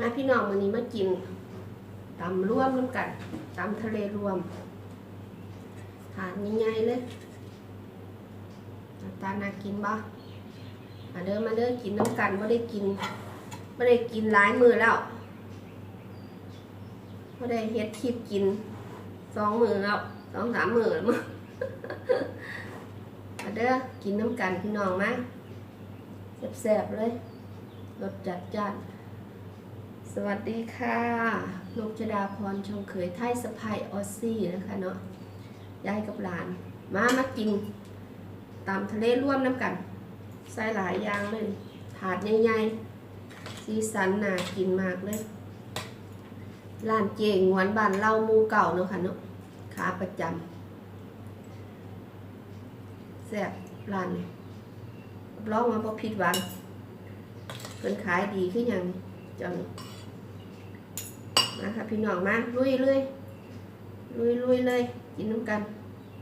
มาพี่น้องวันนี้มากินตำร่วมน้ำกันตำทะเลรวมทานง่ายๆเลยหน้าตานากินบ่มาเด้อมาเด้อกินน้ำกันไม่ได้กินไม่ได้กินหลายมือแล้วไม่ได้เฮ็ดคลิปกินสองมือแล้วสองสามมือแล้วมั้งมาเด้อกินน้ำกันพี่น้องมาแซ่บๆเลยรสจัดจ้าน สวัสดีค่ะนกจดาพรชงเขยไทยสะพายออซี่นะคะเนาะยายกับหลาน มามากินตามทะเลร่วมน้ำกัน ใส่หลายอย่างเลย ถาดใหญ่ๆสีสันน่ากินมากเลยร้านเจงหวนบานเล่ามูเก่าเนาะค่ะเนาะขาประจำแซ่บร้านนี้รับรองมาพอผิดหวังเพิ่นขายดีขึ้นอย่างจัง นะคะพี่น้องมาลุยเลยลุยลุยเลย กินน้ำกัน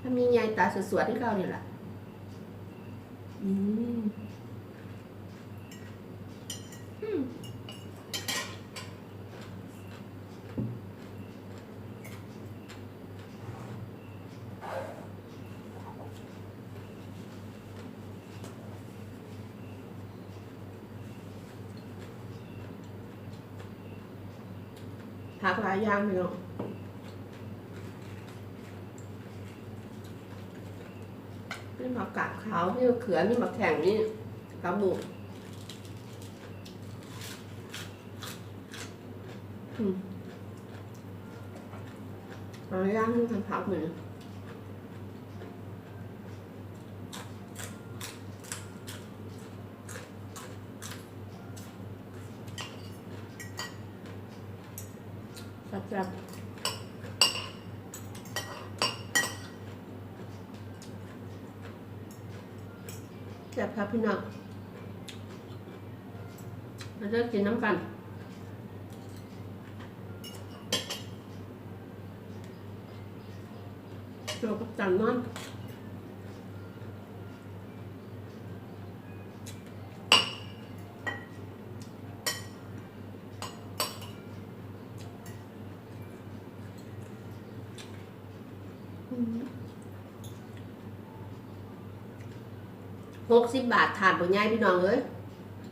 ถ้ามียายตาสวยๆที่เขาเนี่ยแหละอืม หลายอย่างพี่น้องนี่ผักกาดขาวนี่มะเขือนี่มะแข่งนี่กระบุกอืมหลายย่างนี่ทำผักเหมือน จับจับครับพี่น้องเราจะกินน้ำกันโจกับจันนอน หกสิบบาทถาดบ่ใหญ่พี่น้องเอ้ย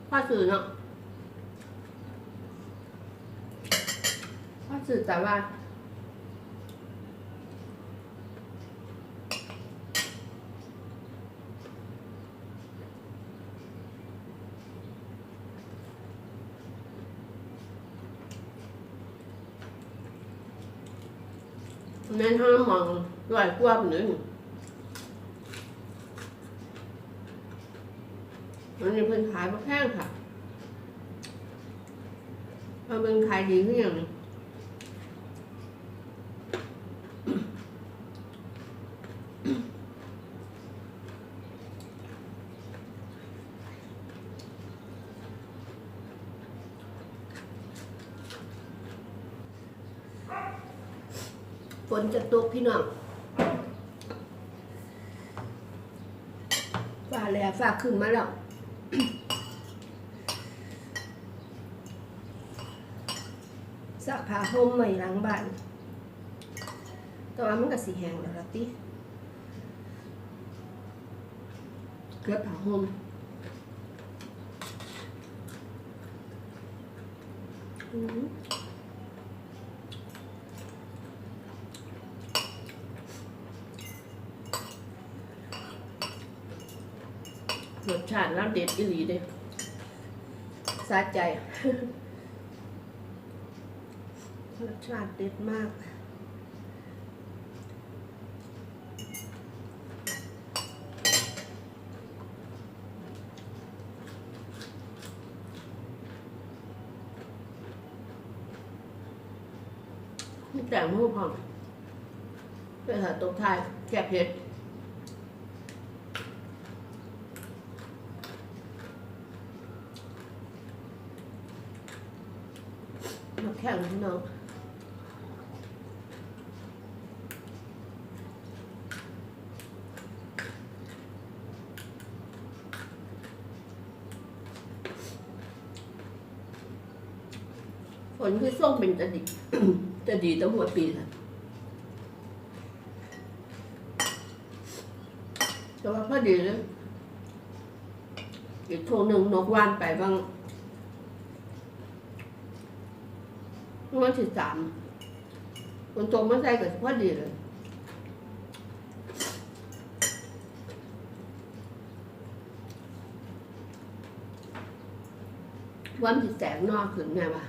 พ่อสื่อเนาะพ่อสื่อแต่ว่าแม่นห้า มมอร้อยกว่าหนึ่งมันนี่เพิ่นขายมาแพงค่ะเพราะเป็นขายดีขึ้นอย่างนึ่งฝนจะตกพี่น้อง ฟ้าขึ้นมาแล้วสักผ้าห่มใหม่หลังบ้านแต่ว่ามันก็สีแห้งแล้วละติเกือบผ้าห่มอืม รสชาติแล้วเด็ดอีหลีเด้สะใจ รสชาติเด็ดมากมีแต่หมูพร้อมไปหาตกท้ายแกะเผ็ดม ข่งพี่น้องฝนคือส่งเป็นจะดีจะดีตั้งหัวปีค่ะแต่ว่าพอดีเลยอีกช่วงหนึ่งนกวานไปบ้าง วันที่สามคนตรงมาใส่กับพอดีเลยวันที่แสงนอกขึ้นไงวะ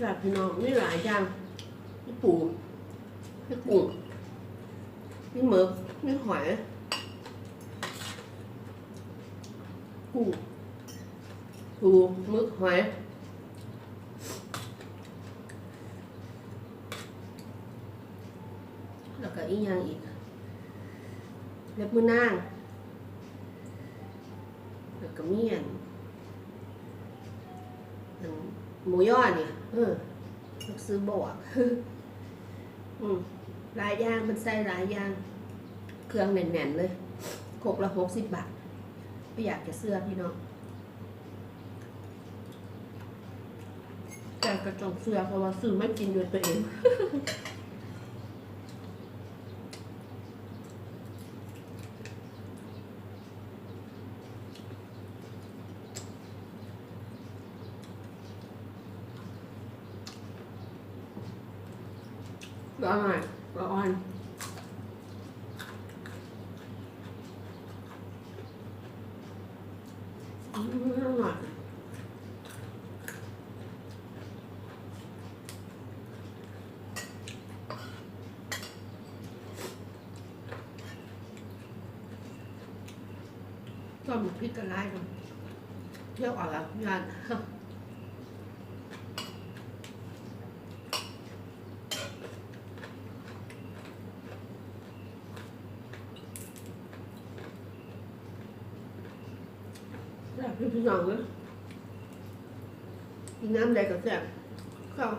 จากพี่น้องมีหลายอย่างมีปูมีกุ้งมีหมึกมีหอยปูปูหมึกหอยแล้วก็อีกอย่างอีกเล็บมือนาง หลายอย่างมันใส่หลายอย่าง เครื่องแน่นๆเลยหกละหกสิบบาทไม่อยากจะเสื้อพี่น้องแต่กระจงเสื้อเพราะว่าซื้อไม่กินด้วยตัวเอง ร้อนหน่อยร้อนอืมร้อนหน่อย ก็มีพริกกระไรก่อนเที่ยวออกแล้วยานแซ่บพี่น้องเลยกินน้ำใดก็แซ่บข้าว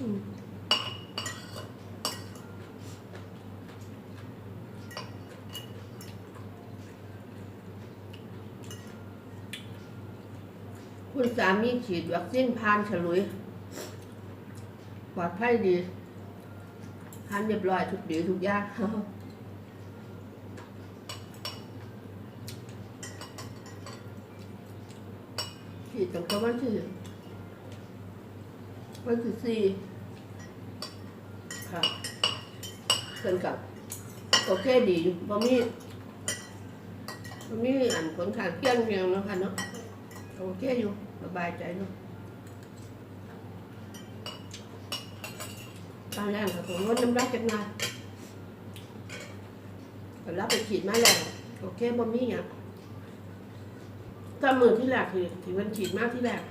อืม คุณสามีฉีดวัคซีนผ่านฉลุย ปลอดภัยดีผ่านเรียบร้อยทุกดีทุกอย่างฉีดตั้งแต่วันที่วันที่สี่ค่ะเพิ่นกับโอเคดีอยู่บ่มีบ่มีอันผลข้างเคียงเพียงเนาะค่ะเนาะโอเคอยู่ สบายใจเนาะตอนแรกก็ผมลดน้ำหนักจักน่อยก็รับไปฉีดมาแล้วโอเคบ่มีหยังถ้ามือที่แรกคือที่มันฉีดมากที่แรก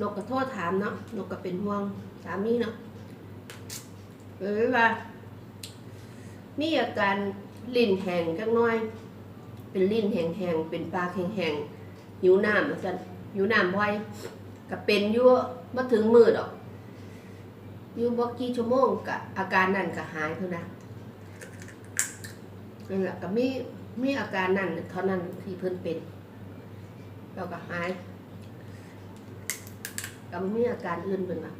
นกก็โทษถามเนาะนกก็เป็นห่วงสามีเนาะเออว่ามีอาการลิ้นแห้งจักหน้อย เป็นลิ้นแห้งๆเป็นปากแห้งๆหิวน้ำว่าซั่น หิวน้ำบ่อยก็เป็นอยู่บ่ถึงมือดอก อยู่บ่กี่ชั่วโมงก็อาการนั้นก็หายเท่านั้นนั่นแหละก็มีมีอาการนั้นเท่านั้นที่เพิ่นเป็นแล้วก็หายกับมีอาการอื่นเป็นแบบ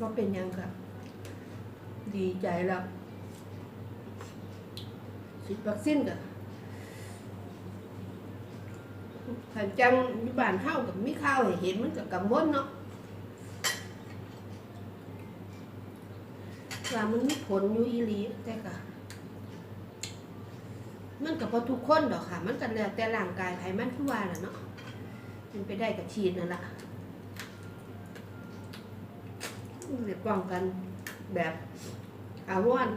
ก็เป็นยังค่ะ ดีใจแล้ว ฉีดวัคซีนกับขันจังอยู่บ้านเฮากับมีข้าวให้เห็นมันกับกังวลเนาะว่ามันมีผลอยู่อีหลีแต่ก็มันกับพอทุกคนดอกค่ะ มันกันแล้วแต่ร่างกายไขมันทุกวันแหละเนาะมันไปได้กับฉีดนั่นแหละเดี๋ยวป้องกันแบบอาวอน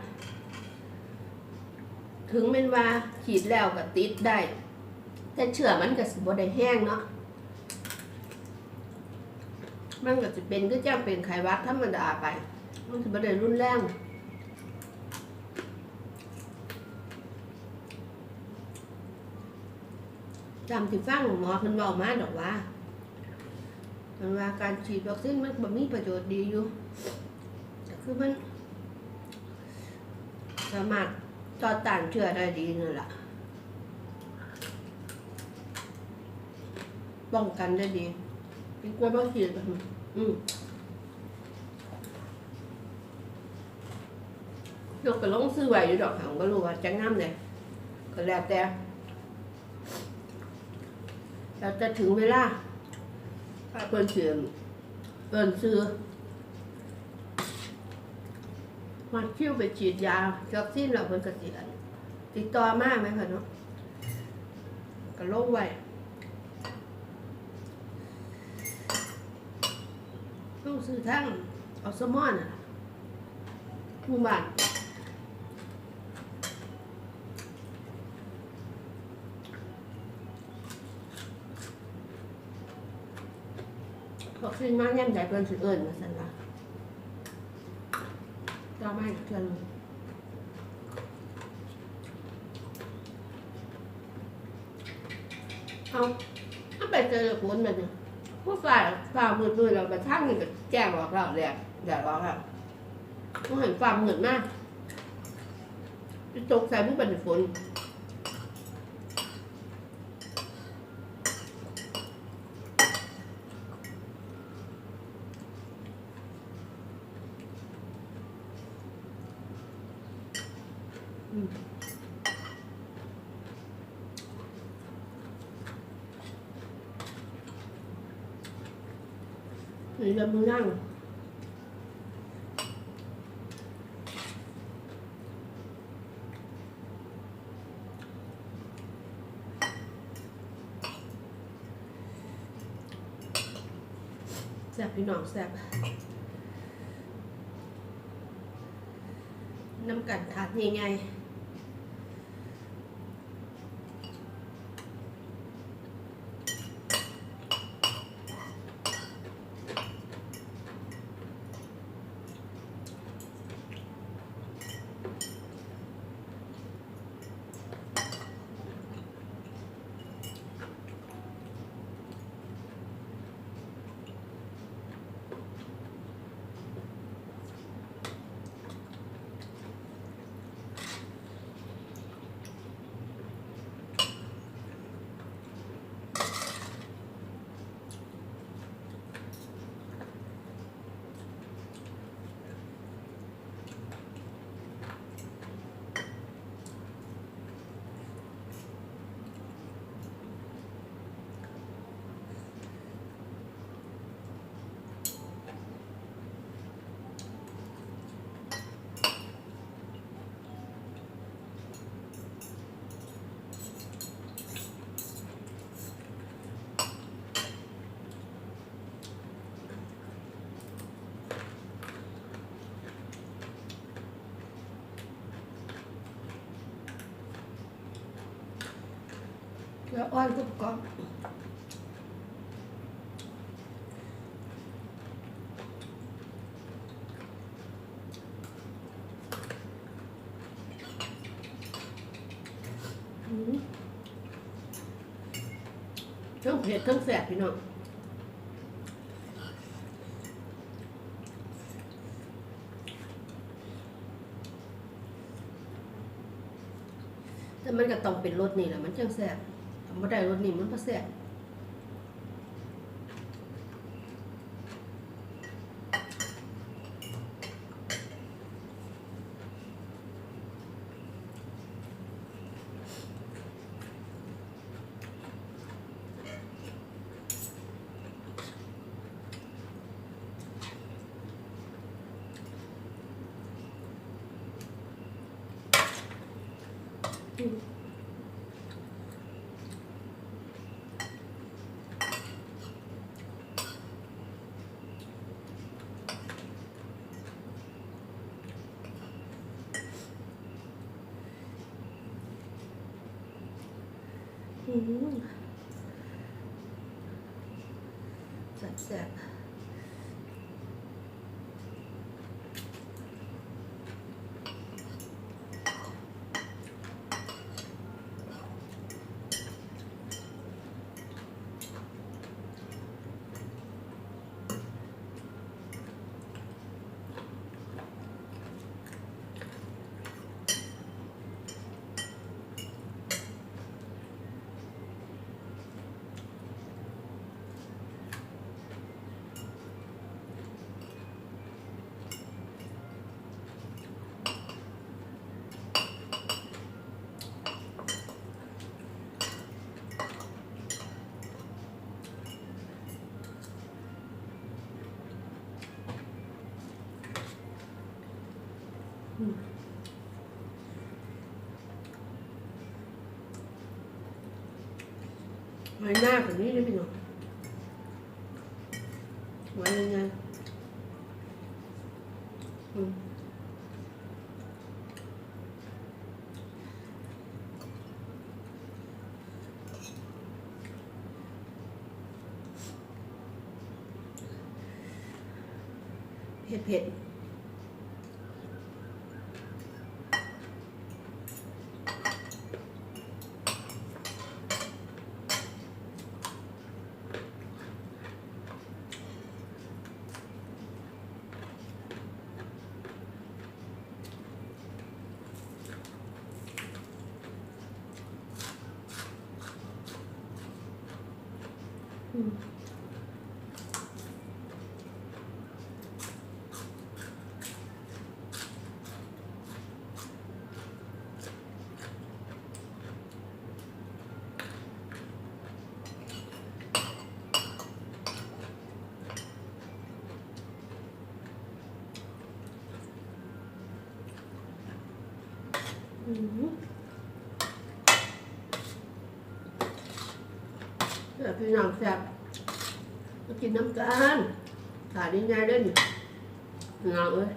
ถึงแมันว่าฉีดแล้วก็ติดได้ แต่เชื้อมันก็สิบ่ได้แห้งเนาะมันก็จะเป็นก็จะเป็นไขหวัดธรรมดาไป มันจะบ่ได้รุนแรงจำที่ฟังหมอเพิ่นบอกมาดอกว่ามันว่าการฉีดวัคซีนมันบ่มีประโยชน์ดีอยู่แต่คือมัน สามารถ ต่อต้านเชื้อได้ดีนั่นแหละป้องกันได้ดีดีกว่าบ่ฉีดอืมยกก็ลงซื้อไว้อยู่ดอกหางก็รู้ว่าจะงามเลยก็แล้วแต่เราจะถึงเวลาเปิดเสียงเปิดซื้อ มาคิ้วไปฉีดยาวัคซีนเราเพิ่นกเสียณติดต่อมากไหมคะเนาะก็ลงไว้ต้องซื้อทั้งเอาสมอนอะหมู่บ้านวัคซีนมาย่ำใหญ่เพิ่นสิเอิญมาสั่นละ จะไม่เกเทื่อหนึงเอาถ้าไปเจอฝนแบบนี้ฝ่ายฝ่ามือด้วยเราไปทั้งนี่ก็แจ้งบอกเราแดดแดดร้อนครับต้เห็นฝ่ามือมากไปตกใส่ผู้เป็นฝน นี่เรามือนั่งแซ่บพี่น้องแซ่บน้ำกัดถาดใหญ่ๆ แล้วอ้อนกรุบกรอบอืมเครื่องเผ็ดเครื่องแสบพี่น้องแต่มันก็ต้องเป็นรสนี่แหละมันจังแสบ มาได้รสนี่มันก็แสบอื อืมแซ่บๆ ไว้หน้าแบบนี้ได้ไหมเนาะไว้ยังไงอืมเผ็ดเผ็ด อืมอืม เดี๋ยวพี่น้องแซ่บมากินน้ำกันขาดีง่ายเด้นน้องเอ้ย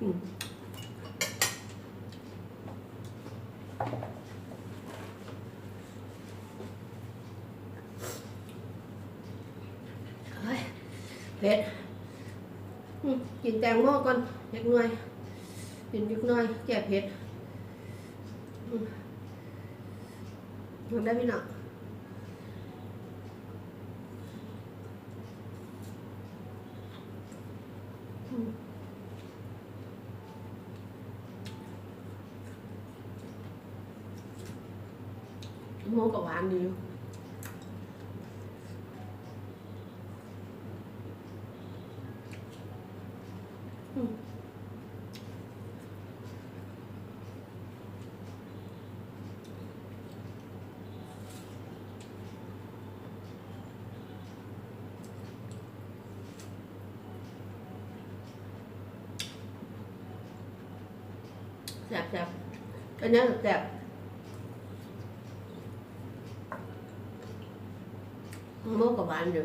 อืมเฮ้ย เผ็ดกินแตงโมก่อนเล็กน้อยกินเล็กน้อยแก้เผ็ดอืมทำได้พี่น้องโมกับหวานดีอยู่อืม แซ่บแซ่บอันนี้แซ่บโมกับหวานอยู่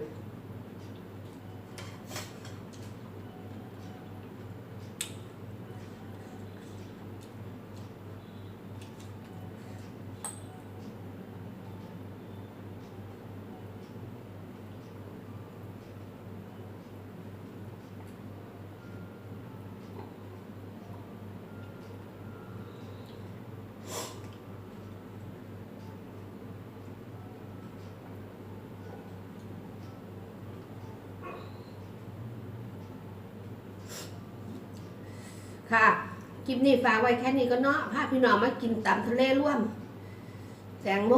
ค่ะคลิปนี้ฝากไว้แค่นี้ก็เนาะพาพี่น้องมากินตำทะเลร่วมแตงโม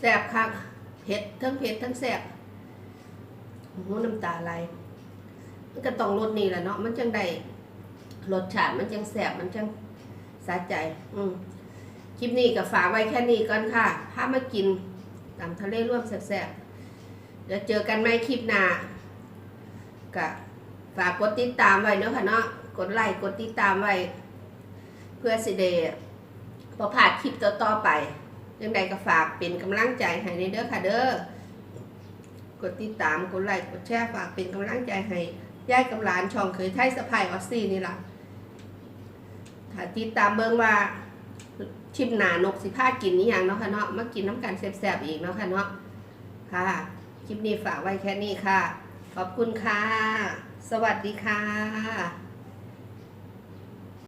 แสบคักเผ็ดทั้งเผ็ดทั้งแสบโอ้โหน้ำตาไหลมันก็ต้องรสนี่แหละเนาะมันจังได้รสชาติมันจังแสบมันจังสะใจ อืมคลิปนี้ก็ฝากไว้แค่นี้ก่อนค่ะพามากินตำทะเลร่วมแสบๆเดี๋ยวเจอกันใหม่คลิปหน้าก็ฝากกดติดตามไว้เนาะค่ะเนาะ ดไลค์กดติดตามไว้ เพื่อสิเดพอผ่านคลิปต่อๆไปยังใดก็ฝากเป็นกำลังใจให้ในเด้อค่ะเด้อกดติดตามกดไลค์กดแชร์ฝากเป็นกำลังใจให้ยายกับหลานช่องเคยไทยสะพายออสซี่นี่ล่ะถ้าติดตามเบิ่งว่าชิมหนานกสิพากินนี่อย่างเนาะค่ะเนาะมากินน้ำกันแซ่บๆอีกเนาะค่ะเนาะค่ะ คลิปนี้ฝากไว้แค่นี้ค่ะ ขอบคุณค่ะ สวัสดีค่ะ